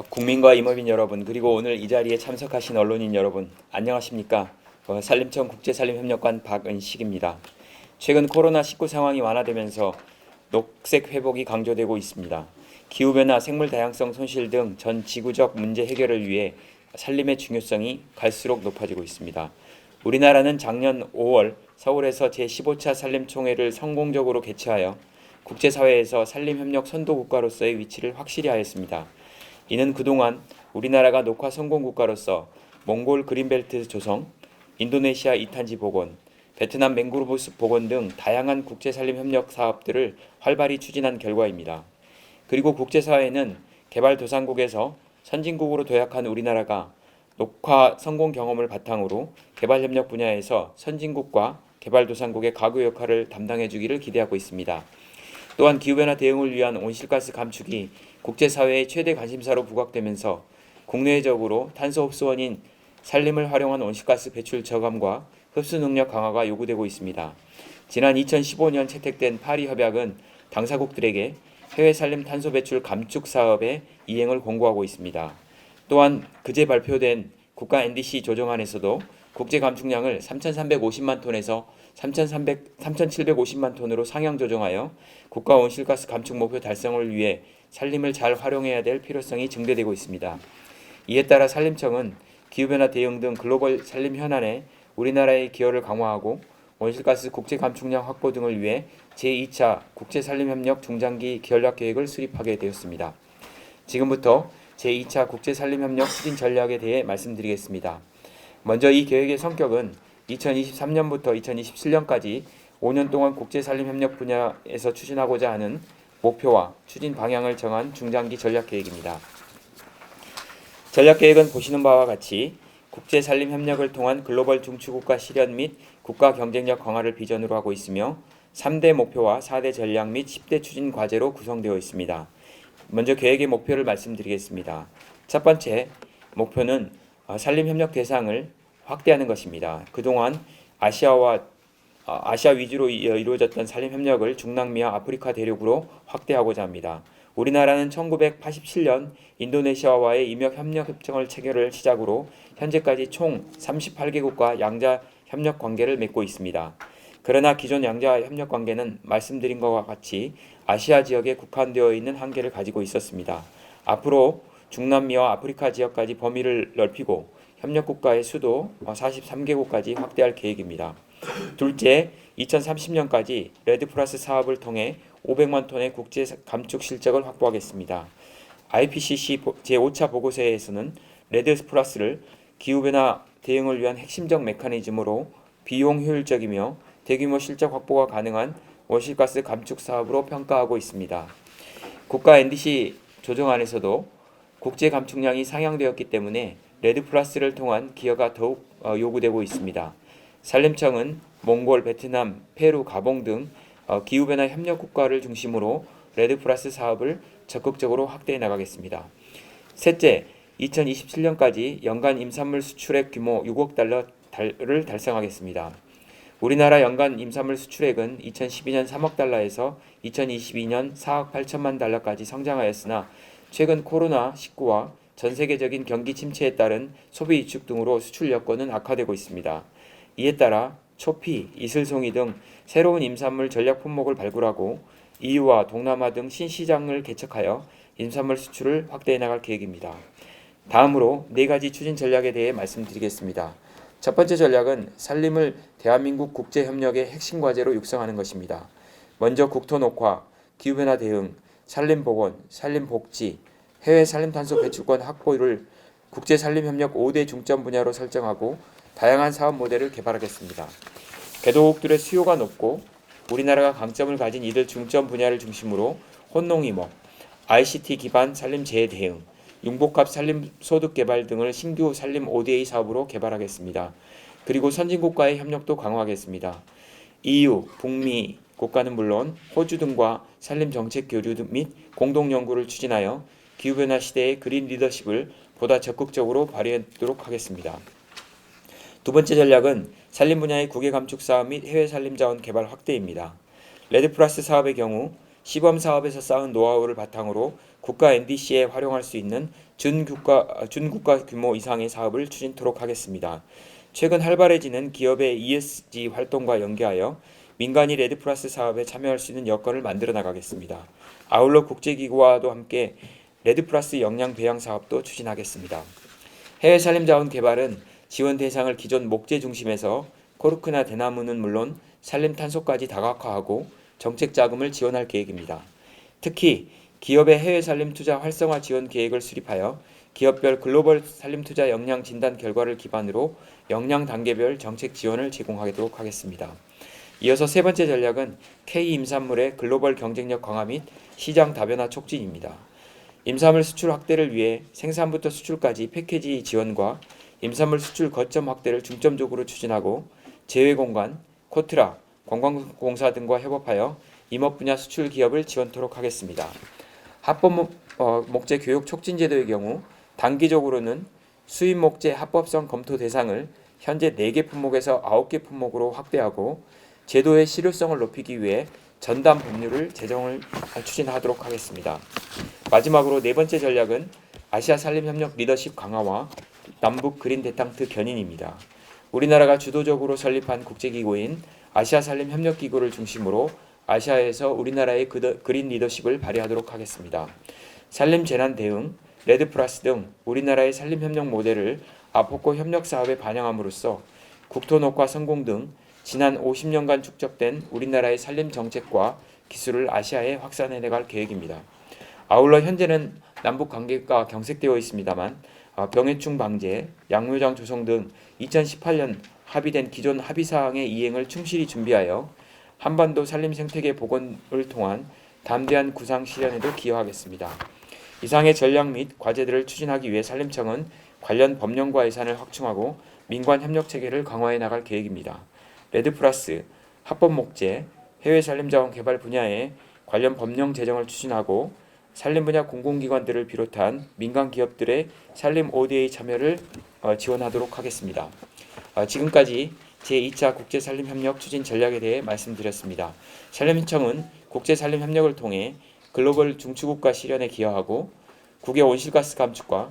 어, 국민과 임업인 여러분 그리고 오늘 이 자리에 참석하신 언론인 여러분 안녕하십니까? 어, 산림청 국제산림협력관 박은식입니다. 최근 코로나19 상황이 완화되면서 녹색 회복이 강조되고 있습니다. 기후변화, 생물 다양성 손실 등 전 지구적 문제 해결을 위해 산림의 중요성이 갈수록 높아지고 있습니다. 우리나라는 작년 5월 서울에서 제15차 산림총회를 성공적으로 개최하여 국제사회에서 산림협력 선도국가로서의 위치를 확실히 하였습니다. 이는 그동안 우리나라가 녹화 성공 국가로서 몽골 그린벨트 조성, 인도네시아 이탄지 복원, 베트남 맹그로브 숲 복원 등 다양한 국제 산림 협력 사업들을 활발히 추진한 결과입니다. 그리고 국제사회는 개발도상국에서 선진국으로 도약한 우리나라가 녹화 성공 경험을 바탕으로 개발 협력 분야에서 선진국과 개발도상국의 가구 역할을 담당해 주기를 기대하고 있습니다. 또한 기후변화 대응을 위한 온실가스 감축이 국제사회의 최대 관심사로 부각되면서 국내적으로 탄소 흡수원인 산림을 활용한 온실가스 배출 저감과 흡수 능력 강화가 요구되고 있습니다. 지난 2015년 채택된 파리 협약은 당사국들에게 해외 산림 탄소 배출 감축 사업의 이행을 공고하고 있습니다. 또한 그제 발표된 국가 NDC 조정안에서도 국제 감축량을 3,350만 톤에서 3,300, 3,750만 톤으로 상향 조정하여 국가 온실가스 감축 목표 달성을 위해 산림을 잘 활용해야 될 필요성이 증대되고 있습니다. 이에 따라 산림청은 기후변화 대응 등 글로벌 산림 현안에 우리나라의 기여를 강화하고 온실가스 국제 감축량 확보 등을 위해 제2차 국제산림협력 중장기 전략 계획을 수립하게 되었습니다. 지금부터 제2차 국제산림협력 추진 전략에 대해 말씀드리겠습니다. 먼저 이 계획의 성격은 2023년부터 2027년까지 5년 동안 국제산림협력 분야에서 추진하고자 하는 목표와 추진 방향을 정한 중장기 전략 계획입니다. 전략 계획은 보시는 바와 같이 국제 산림 협력을 통한 글로벌 중추국가 실현 및 국가 경쟁력 강화를 비전으로 하고 있으며 3대 목표와 4대 전략 및 10대 추진 과제로 구성되어 있습니다. 먼저 계획의 목표를 말씀드리겠습니다. 첫 번째 목표는 어, 산림 협력 대상을 확대하는 것입니다. 그동안 아시아와 어, 아시아 위주로 이- 이루어졌던 산림 협력을 중남미와 아프리카 대륙으로 확대하고자 합니다. 우리나라는 1987년 인도네시아와의 임역 협력 협정을 체결을 시작으로 현재까지 총 38개국과 양자 협력 관계를 맺고 있습니다. 그러나 기존 양자 협력 관계는 말씀드린 것과 같이 아시아 지역에 국한되어 있는 한계를 가지고 있었습니다. 앞으로 중남미와 아프리카 지역까지 범위를 넓히고 협력 국가의 수도 43개국까지 확대할 계획입니다. 둘째, 2030년까지 레드 플러스 사업을 통해 500만 톤의 국제 감축 실적을 확보하겠습니다. IPCC 제5차 보고서에서는 레드 플러스를 기후변화 대응을 위한 핵심적 메커니즘으로 비용 효율적이며 대규모 실적 확보가 가능한 온실가스 감축 사업으로 평가하고 있습니다. 국가 NDC 조정안에서도 국제 감축량이 상향되었기 때문에 레드 플러스를 통한 기여가 더욱 어, 요구되고 있습니다. 산림청은 몽골, 베트남, 페루, 가봉 등 어, 기후변화 협력 국가를 중심으로 레드 플러스 사업을 적극적으로 확대해 나가겠습니다. 셋째, 2027년까지 연간 임산물 수출액 규모 6억 달러를 달성하겠습니다. 우리나라 연간 임산물 수출액은 2012년 3억 달러에서 2022년 4억 8천만 달러까지 성장하였으나 최근 코로나19와 전 세계적인 경기 침체에 따른 소비 위축 등으로 수출 여건은 악화되고 있습니다. 이에 따라 초피, 이슬송이 등 새로운 임산물 전략 품목을 발굴하고 EU와 동남아 등 신시장을 개척하여 임산물 수출을 확대해 나갈 계획입니다. 다음으로 네 가지 추진 전략에 대해 말씀드리겠습니다. 첫 번째 전략은 산림을 대한민국 국제 협력의 핵심 과제로 육성하는 것입니다. 먼저 국토 녹화, 기후변화 대응, 산림 복원, 산림 복지, 해외 산림 탄소 배출권 확보를 국제 산림 협력 5대 중점 분야로 설정하고 다양한 사업 모델을 개발하겠습니다. 개도국들의 수요가 높고 우리나라가 강점을 가진 이들 중점 분야를 중심으로 혼농이목, ICT 기반 산림 재해 대응, 융복합 산림 소득 개발 등을 신규 산림 ODA 사업으로 개발하겠습니다. 그리고 선진국과의 협력도 강화하겠습니다. EU, 북미 국가는 물론 호주 등과 산림 정책 교류 등및 공동 연구를 추진하여 기후변화 시대의 그린 리더십을 보다 적극적으로 발휘하도록 하겠습니다. 두 번째 전략은 산림 분야의 국외 감축 사업 및 해외 산림 자원 개발 확대입니다. 레드 플러스 사업의 경우 시범 사업에서 쌓은 노하우를 바탕으로 국가 NDC에 활용할 수 있는 준국가 준국가 규모 이상의 사업을 추진토록 하겠습니다. 최근 활발해지는 기업의 ESG 활동과 연계하여 민간이 레드플러스 사업에 참여할 수 있는 여건을 만들어 나가겠습니다. 아울러 국제기구와도 함께 레드플러스 역량 배양 사업도 추진하겠습니다. 해외 산림 자원 개발은 지원 대상을 기존 목재 중심에서 코르크나 대나무는 물론 산림 탄소까지 다각화하고 정책 자금을 지원할 계획입니다. 특히 기업의 해외 산림 투자 활성화 지원 계획을 수립하여 기업별 글로벌 산림 투자 역량 진단 결과를 기반으로 역량 단계별 정책 지원을 제공하도록 하겠습니다. 이어서 세 번째 전략은 K 임산물의 글로벌 경쟁력 강화 및 시장 다변화 촉진입니다. 임산물 수출 확대를 위해 생산부터 수출까지 패키지 지원과 임산물 수출 거점 확대를 중점적으로 추진하고 제외공간, 코트라, 관광공사 등과 협업하여 임업 분야 수출 기업을 지원토록 하겠습니다. 합법 목- 어, 목재 교육 촉진 제도의 경우 단기적으로는 수입 목재 합법성 검토 대상을 현재 4개 품목에서 9개 품목으로 확대하고 제도의 실효성을 높이기 위해 전담 법률을 제정을 추진하도록 하겠습니다. 마지막으로 네 번째 전략은 아시아 산림 협력 리더십 강화와 남북 그린 대탕트 견인입니다. 우리나라가 주도적으로 설립한 국제기구인 아시아 산림 협력 기구를 중심으로 아시아에서 우리나라의 그린 리더십을 발휘하도록 하겠습니다. 산림 재난 대응, 레드 플러스 등 우리나라의 산림 협력 모델을 아포코 협력 사업에 반영함으로써 국토 녹화 성공 등 지난 50년간 축적된 우리나라의 산림 정책과 기술을 아시아에 확산해 나갈 계획입니다. 아울러 현재는 남북 관계가 경색되어 있습니다만 아, 병해충 방제, 양묘장 조성 등 2018년 합의된 기존 합의 사항의 이행을 충실히 준비하여 한반도 산림 생태계 복원을 통한 담대한 구상 실현에도 기여하겠습니다. 이상의 전략 및 과제들을 추진하기 위해 산림청은 관련 법령과 예산을 확충하고 민관 협력 체계를 강화해 나갈 계획입니다. 레드 플러스, 합법 목재, 해외 산림자원 개발 분야에 관련 법령 제정을 추진하고 산림 분야 공공기관들을 비롯한 민간 기업들의 산림 ODA 참여를 어, 지원하도록 하겠습니다. 어, 지금까지 제2차 국제산림협력 추진 전략에 대해 말씀드렸습니다. 산림청은 국제산림협력을 통해 글로벌 중추국가 실현에 기여하고 국외 온실가스 감축과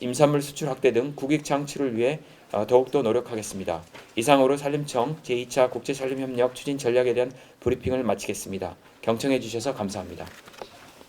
임산물 수출 확대 등 국익 창출을 위해 어, 더욱더 노력하겠습니다. 이상으로 산림청 제2차 국제산림협력 추진 전략에 대한 브리핑을 마치겠습니다. 경청해 주셔서 감사합니다.